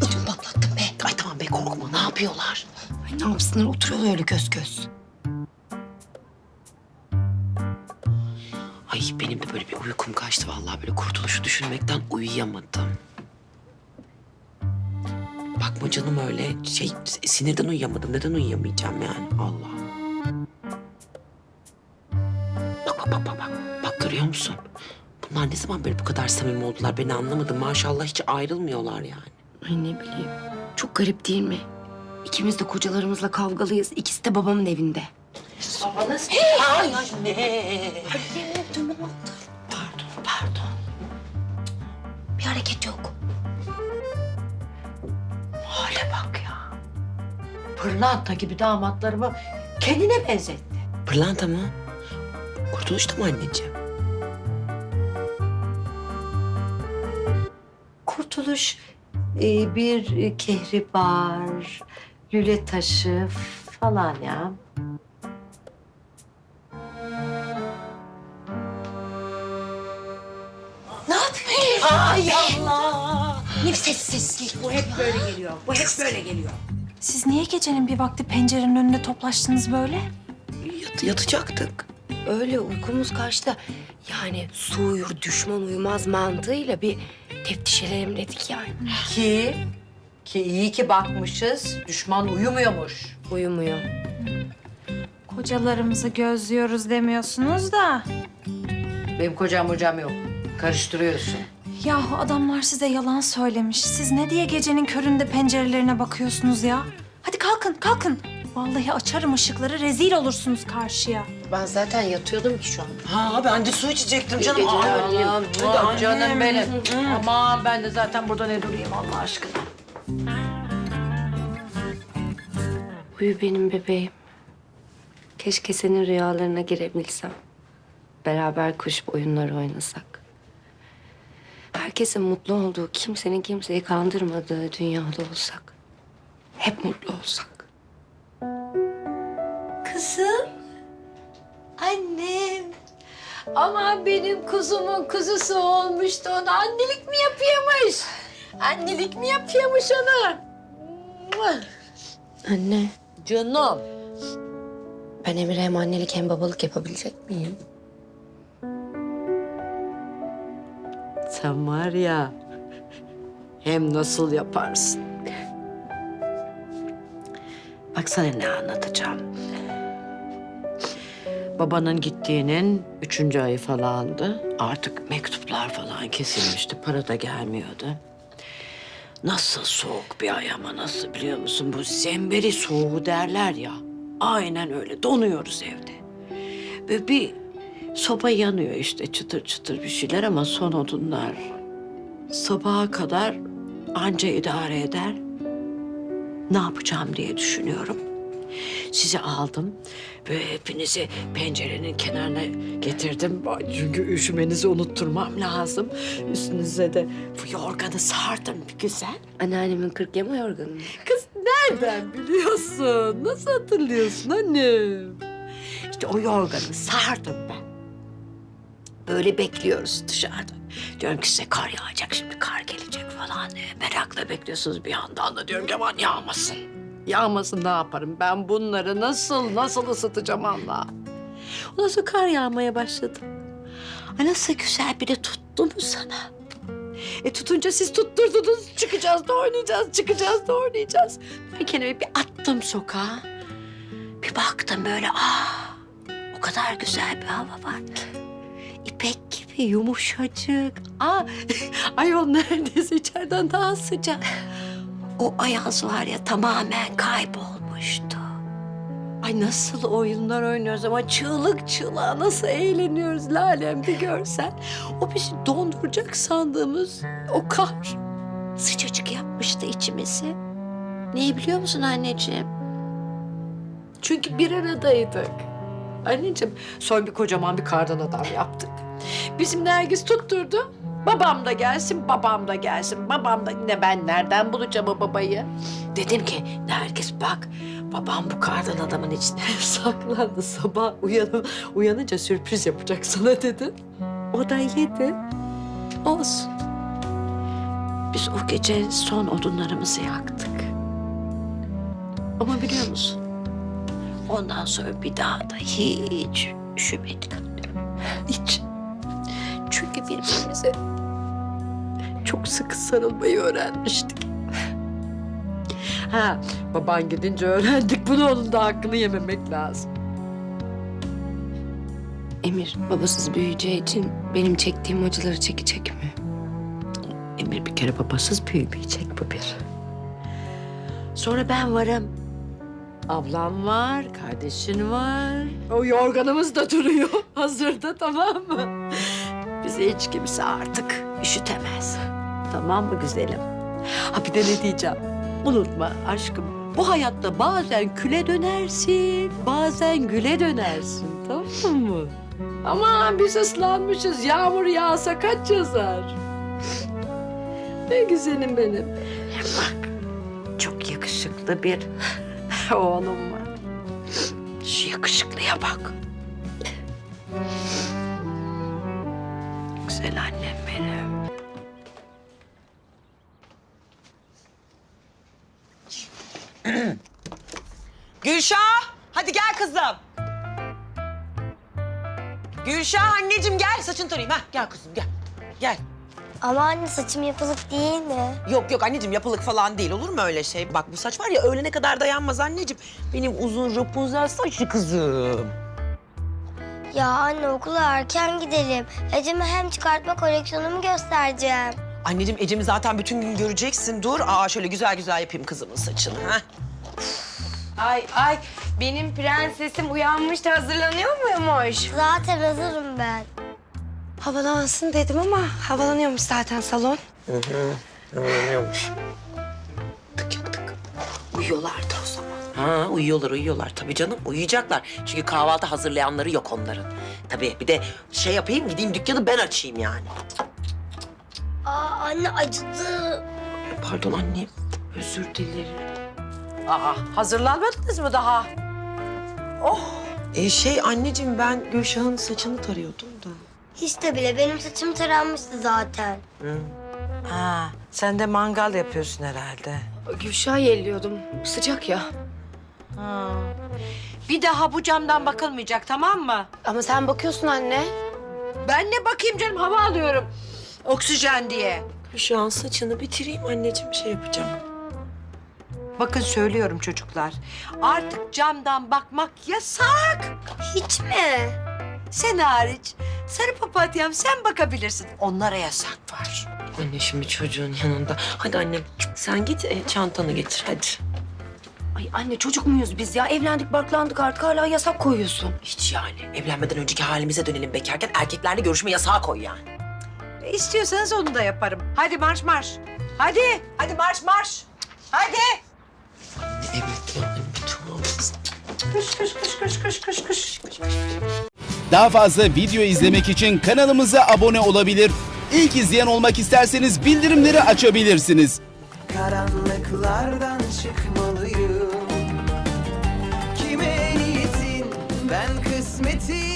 Ödüm patlattım be. Ay tamam be korkma ne yapıyorlar? Ay ne yapsınlar oturuyorlar öyle göz göz. Ay benim de böyle bir uykum kaçtı vallahi böyle kurtuluşu düşünmekten uyuyamadım. Bakma canım öyle şey sinirden uyuyamadım. Neden uyuyamayacağım yani? Allah. Bak bak bak bak bak. Bak görüyor musun? Bunlar ne zaman böyle bu kadar samimi oldular? Beni anlamadım. Maşallah hiç ayrılmıyorlar yani. Ay ne bileyim. Çok garip değil mi? İkimiz de kocalarımızla kavgalıyız. İkisi de babamın evinde. Babanız... Ay anne. Pardon, pardon. Bir hareket yok. Hale bak ya. Pırlanta gibi damatlarımı kendine benzetti. Pırlanta mı? Kurtuluşta mı anneciğim? Kurtuluş e, bir e, kehribar, lüle taşı falan ya. Ne yapıyorsun? Ay Allah! Ne ses sesli. Bu hep böyle geliyor. Bu hep böyle geliyor. Siz niye gecenin bir vakti pencerenin önünde toplaştınız böyle? Yat, yatacaktık. Öyle uykumuz kaçtı. Yani su uyur düşman uyumaz mantığıyla bir teftiş edelim dedik yani. Ki, ki iyi ki bakmışız. Düşman uyumuyormuş. Uyumuyor. Kocalarımızı gözlüyoruz demiyorsunuz da. Benim kocam hocam yok. Karıştırıyorsun. Yahu adamlar size yalan söylemiş. Siz ne diye gecenin köründe pencerelerine bakıyorsunuz ya? Hadi kalkın, kalkın. Vallahi açarım ışıkları, rezil olursunuz karşıya. Ben zaten yatıyordum ki şu an. Ha ben de su içecektim canım. geceler Ay, anlayayım. hadi Aman annem. canım benim. Aman ben de zaten burada ne durayım Allah aşkına. Uyu benim bebeğim. Keşke senin rüyalarına girebilsem. Beraber kuş oyunları oynasak. Herkesin mutlu olduğu, kimsenin kimseyi kandırmadığı dünyada olsak. Hep mutlu olsak. Kızım. Annem. Aman benim kuzumun kuzusu olmuştu ona. Annelik mi yapıyormuş? Annelik mi yapıyormuş ona? Anne, Canım. ben Emir'e hem annelik hem babalık yapabilecek miyim? Sen var ya hem nasıl yaparsın? Bak sana ne anlatacağım. Babanın gittiğinin üçüncü ayı falandı. Artık mektuplar falan kesilmişti. Para da gelmiyordu. Nasıl soğuk bir ay ama nasıl biliyor musun? Bu zemberi soğuğu derler ya. Aynen öyle. Donuyoruz evde. Ve bir soba yanıyor işte çıtır çıtır bir şeyler ama son odunlar sabaha kadar anca idare eder. Ne yapacağım diye düşünüyorum. Sizi aldım ve hepinizi pencerenin kenarına getirdim. Çünkü üşümenizi unutturmam lazım. Üstünüze de bu yorganı sardım bir güzel. Anneannemin kırk yama yorganı mı? Kız nereden biliyorsun? Nasıl hatırlıyorsun annem? İşte o yorganı sardım ben. Böyle bekliyoruz dışarıda. Diyorum ki size kar yağacak şimdi kar gelecek falan. Merakla bekliyorsunuz bir yandan da diyorum ki aman yağmasın. Yağmasın ne yaparım ben bunları nasıl nasıl ısıtacağım Allah. Ondan sonra kar yağmaya başladı. Ay nasıl güzel bir de tuttu mu sana? E tutunca siz tutturdunuz. Çıkacağız da oynayacağız, çıkacağız da oynayacağız. Ben kendimi bir attım sokağa. Bir baktım böyle ah o kadar güzel bir hava var ki. İpek gibi yumuşacık. Aa, ayol neredeyse içeriden daha sıcak. O ayaz var ya tamamen kaybolmuştu. Ay nasıl oyunlar oynuyoruz ama çığlık çığlığa nasıl eğleniyoruz Lalem bir görsen. O bizi donduracak sandığımız o kar sıcacık yapmıştı içimizi. Neyi biliyor musun anneciğim? Çünkü bir aradaydık. Anneciğim sonra bir kocaman bir kardan adam yaptık. Bizim Nergis tutturdu. Babam da gelsin, babam da gelsin. Babam da ne ben nereden bulacağım o babayı? Dedim ki Nergis bak babam bu kardan adamın içine saklandı. Sabah uyanı, uyanınca sürpriz yapacak sana dedim. O da yedi. Olsun. Biz o gece son odunlarımızı yaktık. Ama biliyor musun? Ondan sonra bir daha da hiç üşümedik annem. Hiç. Birbirimize çok sıkı sarılmayı öğrenmiştik. Ha, baban gidince öğrendik bunu onun da hakkını yememek lazım. Emir babasız büyüyeceği için benim çektiğim acıları çekecek mi? Emir bir kere babasız büyümeyecek bu bir. Sonra ben varım. Ablam var, kardeşin var. O yorganımız da duruyor hazırda tamam mı? Bizi hiç kimse artık üşütemez. Tamam mı güzelim? Ha bir de ne diyeceğim? Unutma aşkım. Bu hayatta bazen küle dönersin, bazen güle dönersin. Tamam mı? Aman biz ıslanmışız. Yağmur yağsa kaç yazar? Ne güzelim benim. Bak çok yakışıklı bir oğlum var. Şu yakışıklıya bak. Güzel annem benim. Gülşah, hadi gel kızım. Gülşah anneciğim gel saçını tarayayım. Ha, gel kızım gel. Gel. Ama anne saçım yapılık değil mi? Yok yok anneciğim yapılık falan değil olur mu öyle şey? Bak bu saç var ya öğlene kadar dayanmaz anneciğim. Benim uzun Rapunzel saçlı kızım. Ya anne okula erken gidelim. Ecem'e hem çıkartma koleksiyonumu göstereceğim. Anneciğim Ecem'i zaten bütün gün göreceksin. Dur. Aa şöyle güzel güzel yapayım kızımın saçını. Ha. Ay ay benim prensesim uyanmış da hazırlanıyor muymuş? Zaten hazırım ben. Havalansın dedim ama havalanıyormuş zaten salon. Tık tık. Uyuyorlardı o. Ha uyuyorlar uyuyorlar tabii canım uyuyacaklar. Çünkü kahvaltı hazırlayanları yok onların. Tabii bir de şey yapayım gideyim dükkanı ben açayım yani. Aa anne acıdı. Pardon annem özür dilerim. Aa, hazırlanmadınız mı daha? E şey anneciğim ben Gülşah'ın saçını tarıyordum da. Hiç de bile benim saçım taranmıştı zaten. Ha, sen de mangal yapıyorsun herhalde. Gülşah'ı yelliyordum. Sıcak ya. Ha. Bir daha bu camdan bakılmayacak tamam mı? Ama sen bakıyorsun anne. Ben ne bakayım canım hava alıyorum. Oksijen diye. Gülşah'ın saçını bitireyim anneciğim şey yapacağım. Bakın söylüyorum çocuklar. Artık camdan bakmak yasak. Hiç mi? Sen hariç. Sarı papatyam sen bakabilirsin. Onlara yasak var. Anne şimdi çocuğun yanında. Hadi annem sen git e, çantanı getir hadi. Ay anne çocuk muyuz biz ya? Evlendik barklandık artık hala yasak koyuyorsun. Hiç yani evlenmeden önceki halimize dönelim bekarken erkeklerle görüşme yasağı koy yani. E, İstiyorsanız onu da yaparım. Hadi marş marş. Hadi. Hadi marş marş. Hadi. Evet ya anne tamam. Kış kış kış kış kış kış kış. Daha fazla video izlemek için kanalımıza abone olabilir. İlk izleyen olmak isterseniz bildirimleri açabilirsiniz. karanlıklardan çıkmalı Ben kısmetim